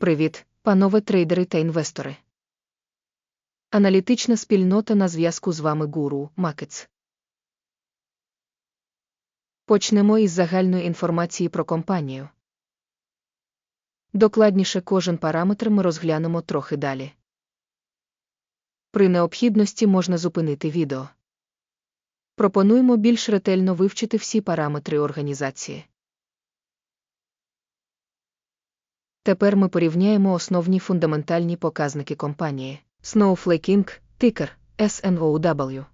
Привіт, панове трейдери та інвестори. Аналітична спільнота на зв'язку з вами Гуру Макетс. Почнемо із загальної інформації про компанію. Докладніше кожен параметр ми розглянемо трохи далі. При необхідності можна зупинити відео. Пропонуємо більш ретельно вивчити всі параметри організації. Тепер ми порівняємо основні фундаментальні показники компанії Snowflake Inc., тикер SNOW.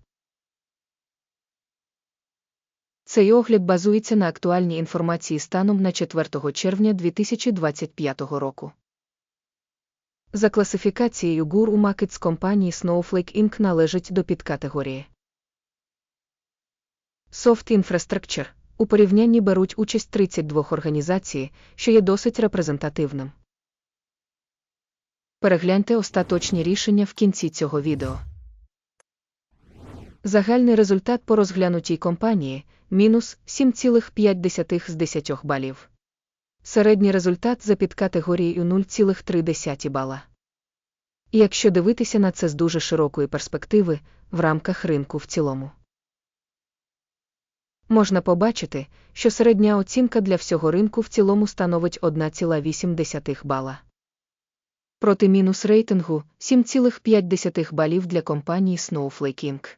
Цей огляд базується на актуальній інформації станом на 4 червня 2025 року. За класифікацією GUR у компанії Snowflake Inc. належить до підкатегорії Soft Infrastructure у порівнянні беруть участь 32 організацій, що є досить репрезентативним. Перегляньте остаточні рішення в кінці цього відео. Загальний результат по розглянутій компанії мінус 7,5 з 10 балів. Середній результат за підкатегорією 0,3 бала. Якщо дивитися на це з дуже широкої перспективи, в рамках ринку в цілому можна побачити, що середня оцінка для всього ринку в цілому становить 1,8 бала. Проти мінус рейтингу 7,5 балів для компанії Snowflake Inc.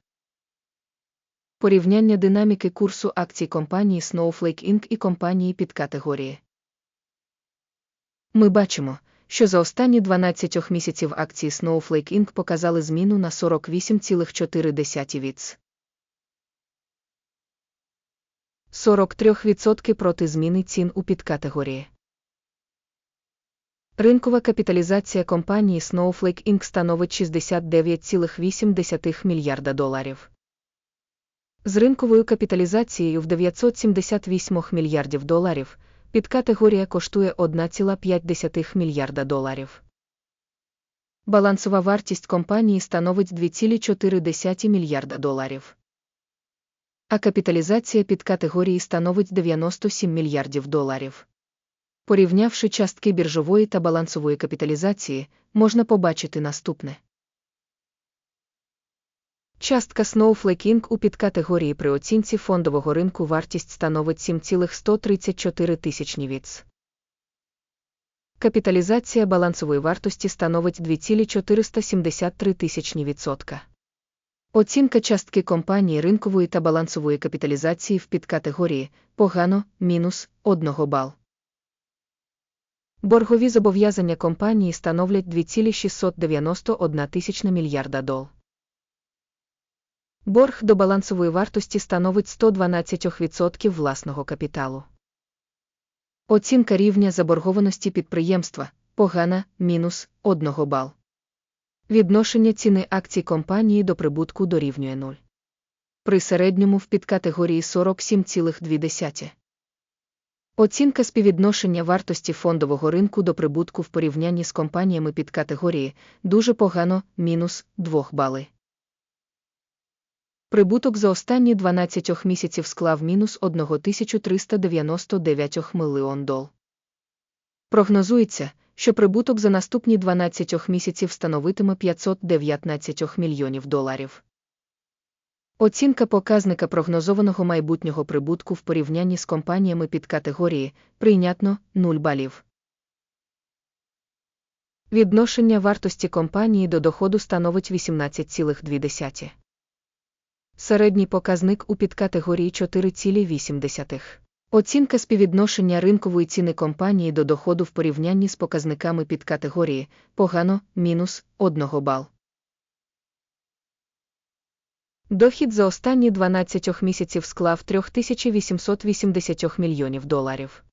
Порівняння динаміки курсу акцій компанії Snowflake Inc. і компанії під категорії. Ми бачимо, що за останні 12 місяців акції Snowflake Inc. показали зміну на 48,4 віц. 43% проти зміни цін у підкатегорії. Ринкова капіталізація компанії Snowflake Inc. становить 69,8 мільярда доларів. З ринковою капіталізацією в 978 мільярдів доларів підкатегорія коштує 1,5 мільярда доларів. Балансова вартість компанії становить 2,4 мільярда доларів а капіталізація під категорії становить 97 мільярдів доларів. Порівнявши частки біржової та балансової капіталізації, можна побачити наступне. Частка Snowflake Inc. у підкатегорії при оцінці фондового ринку вартість становить 7,134 тисячні віц. Капіталізація балансової вартості становить 2,473 тисячні відсотка. Оцінка частки компанії ринкової та балансової капіталізації в підкатегорії погано мінус 1 бал. Боргові зобов'язання компанії становлять 2,691 тисячна мільярда дол. Борг до балансової вартості становить 112% власного капіталу. Оцінка рівня заборгованості підприємства погана мінус 1 бал. Відношення ціни акцій компанії до прибутку дорівнює 0. При середньому в підкатегорії 47,2. Оцінка співвідношення вартості фондового ринку до прибутку в порівнянні з компаніями під категорії дуже погано мінус 2 бали. Прибуток за останні 12 місяців склав мінус 1399 мільйон дол. Прогнозується, що прибуток за наступні 12 місяців становитиме 519 мільйонів доларів. Оцінка показника прогнозованого майбутнього прибутку в порівнянні з компаніями під категорії прийнятно 0 балів. Відношення вартості компанії до доходу становить 18,2. Середній показник у підкатегорії 4,8. Оцінка співвідношення ринкової ціни компанії до доходу в порівнянні з показниками під категорії погано мінус 1 бал. Дохід за останні 12 місяців склав 3880 мільйонів доларів.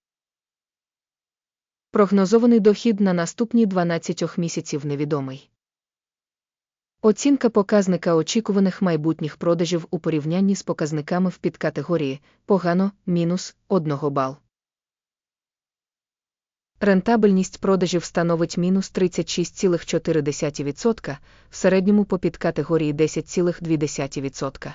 Прогнозований дохід на наступні 12 місяців невідомий. Оцінка показника очікуваних майбутніх продажів у порівнянні з показниками в підкатегорії погано мінус 1 бал. Рентабельність продажів становить мінус 36,4%, в середньому по підкатегорії 10,2%.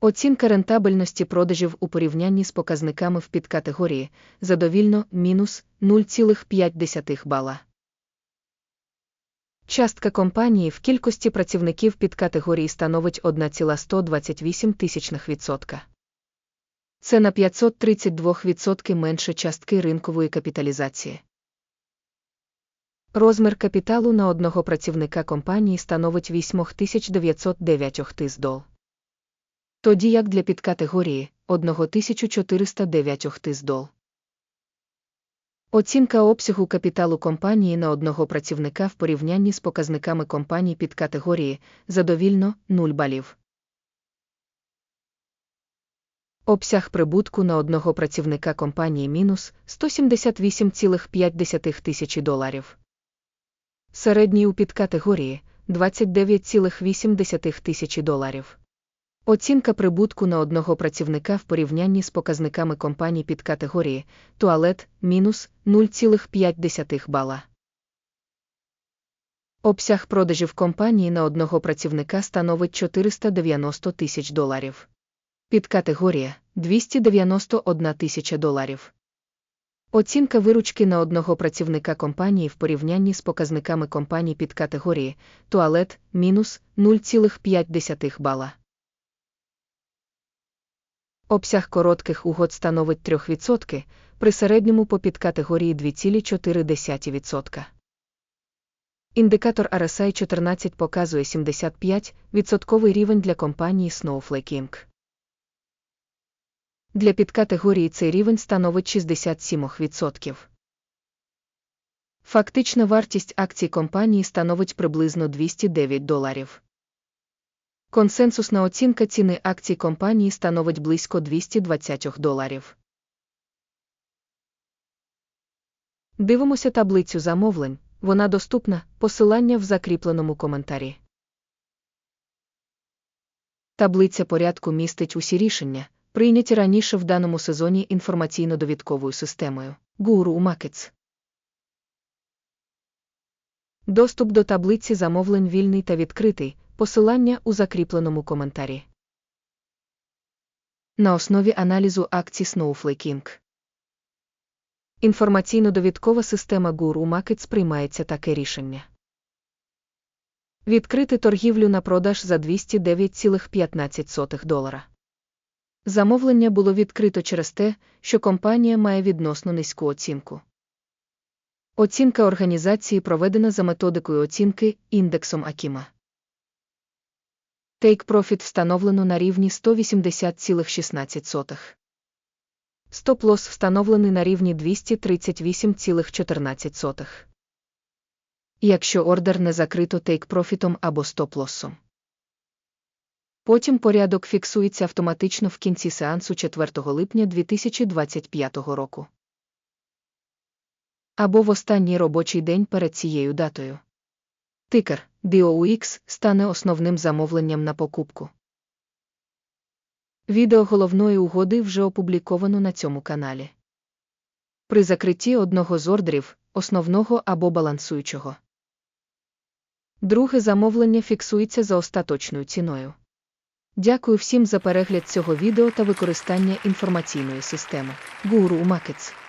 Оцінка рентабельності продажів у порівнянні з показниками в підкатегорії задовільно мінус 0,5 бала. Частка компанії в кількості працівників підкатегорії становить 1,128 тисячних відсотка. Це на 532% менше частки ринкової капіталізації. Розмір капіталу на одного працівника компанії становить 8909 тисдол. Тоді як для підкатегорії 1409 тисдол. Оцінка обсягу капіталу компанії на одного працівника в порівнянні з показниками компаній під категорії задовільно 0 балів. Обсяг прибутку на одного працівника компанії мінус 178,5 тисячі доларів. Середній у підкатегорії 29,8 тисячі доларів. Оцінка прибутку на одного працівника в порівнянні з показниками компаній під категорії туалет мінус 0,5 бала. Обсяг продажів компанії на одного працівника становить 490 тисяч доларів. Підкатегорія 291 тисяча доларів. Оцінка виручки на одного працівника компанії в порівнянні з показниками компаній під категорії туалет мінус 0,5 бала. Обсяг коротких угод становить 3%, при середньому по підкатегорії 2,4%. Індикатор RSI 14 показує 75% рівень для компанії Snowflake Inc. Для підкатегорії цей рівень становить 67%. Фактична вартість акцій компанії становить приблизно 209 доларів. Консенсусна оцінка ціни акцій компанії становить близько 220 доларів. Дивимося таблицю замовлень. Вона доступна, посилання в закріпленому коментарі. Таблиця порядку містить усі рішення, прийняті раніше в даному сезоні інформаційно-довідковою системою Guru Markets. Доступ до таблиці замовлень вільний та відкритий. Посилання у закріпленому коментарі. На основі аналізу акцій Snowflake Inc. Інформаційно-довідкова система Guru Markets приймається таке рішення. Відкрити торгівлю на продаж за 209,15 долара. Замовлення було відкрито через те, що компанія має відносно низьку оцінку. Оцінка організації проведена за методикою оцінки індексом Акіма. Profit встановлено на рівні 180,16. Стоп-лосс встановлений на рівні 238,14. Якщо ордер не закрито Profit або стоп-лоссом. Потім порядок фіксується автоматично в кінці сеансу 4 липня 2025 року. Або в останній робочий день перед цією датою. Тикер DOX стане основним замовленням на покупку. Відео головної угоди вже опубліковано на цьому каналі. При закритті одного з ордерів, основного або балансуючого. Друге замовлення фіксується за остаточною ціною. Дякую всім за перегляд цього відео та використання інформаційної системи Guru Markets.